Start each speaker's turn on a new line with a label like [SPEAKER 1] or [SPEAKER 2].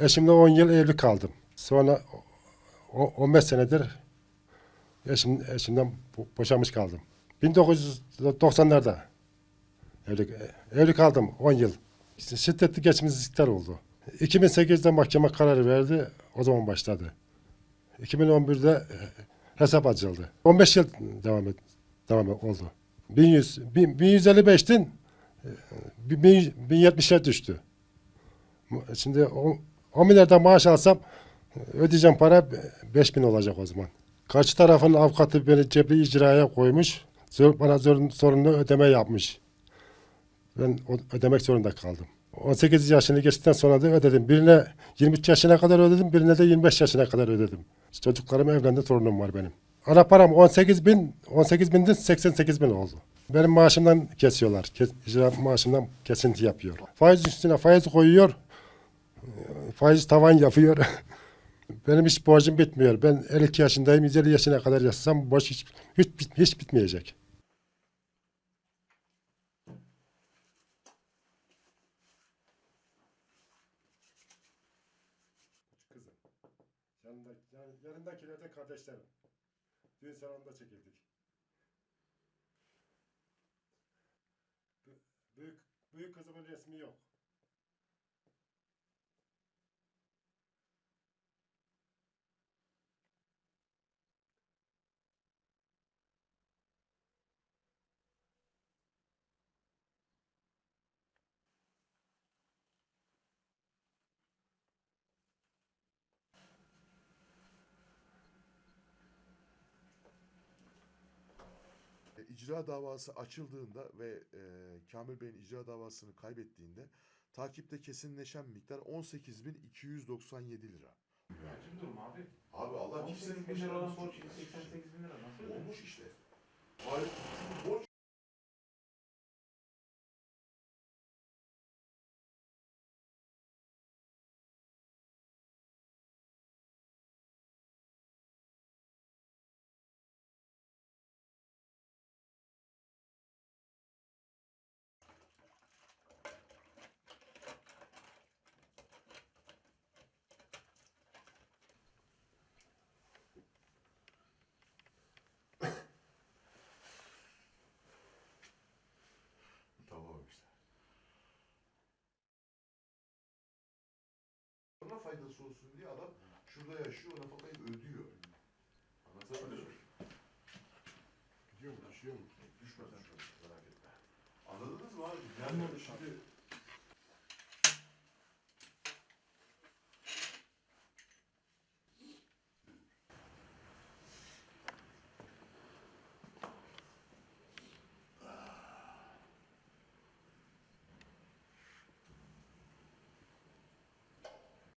[SPEAKER 1] eşimle 10 yıl evli kaldım. Sonra o- 15 senedir eşim, eşimden bo- boşanmış kaldım. 1990'larda evli, evli kaldım 10 yıl. Şiddetli geçimsizlikler oldu. 2008'de mahkeme kararı verdi. O zaman başladı. 2011'de e, hesap açıldı. 15 yıl devam et, devam oldu. 1100 bin- 1155'tin e, bin- 1070'e düştü. Şimdi o- 10 milyardan maaş alsam ödeyeceğim para 5000 olacak o zaman. Karşı tarafın avukatı beni cebri icraya koymuş. Zor, bana zor, sorunlu ödeme yapmış. Ben ödemek zorunda kaldım. 18 yaşını geçtikten sonra da ödedim. Birine 23 yaşına kadar ödedim, birine de 25 yaşına kadar ödedim. Çocuklarım evlendi, torunum var benim. Ana param 18 bin, 18 binden 88 bin oldu. Benim maaşımdan kesiyorlar. Kes, icra maaşımdan kesinti yapıyor. Faiz üstüne faiz koyuyor. Faiz tavan yapıyor. Benim hiç borcum bitmiyor. Ben 52 yaşındayım. 150 yaşına kadar yaşasam borç hiç, hiç, hiç bitmeyecek. Yanında, yani yanındakiler de kardeşlerim. Düğün salonunda çekildik. Büyük, büyük kızımın resmi yok.
[SPEAKER 2] İcra davası açıldığında ve e, Kamil Bey'in icra davasını kaybettiğinde takipte kesinleşen miktar 18.297 lira.
[SPEAKER 3] Acım durum abi.
[SPEAKER 2] Abi Allah
[SPEAKER 3] 18 bin lira olan borç 88 bin lira nasıl?
[SPEAKER 2] Olmuş işte. Hayır, borç faydası olsun diye adam şurada yaşıyor, nafakayı ödüyor. Anlatabiliyor muyum?
[SPEAKER 1] Gidiyor mu? Düşüyor mu?
[SPEAKER 2] Düşmez düşmez merak etme. Anladınız mı abi?
[SPEAKER 3] Anladım.
[SPEAKER 2] şimdi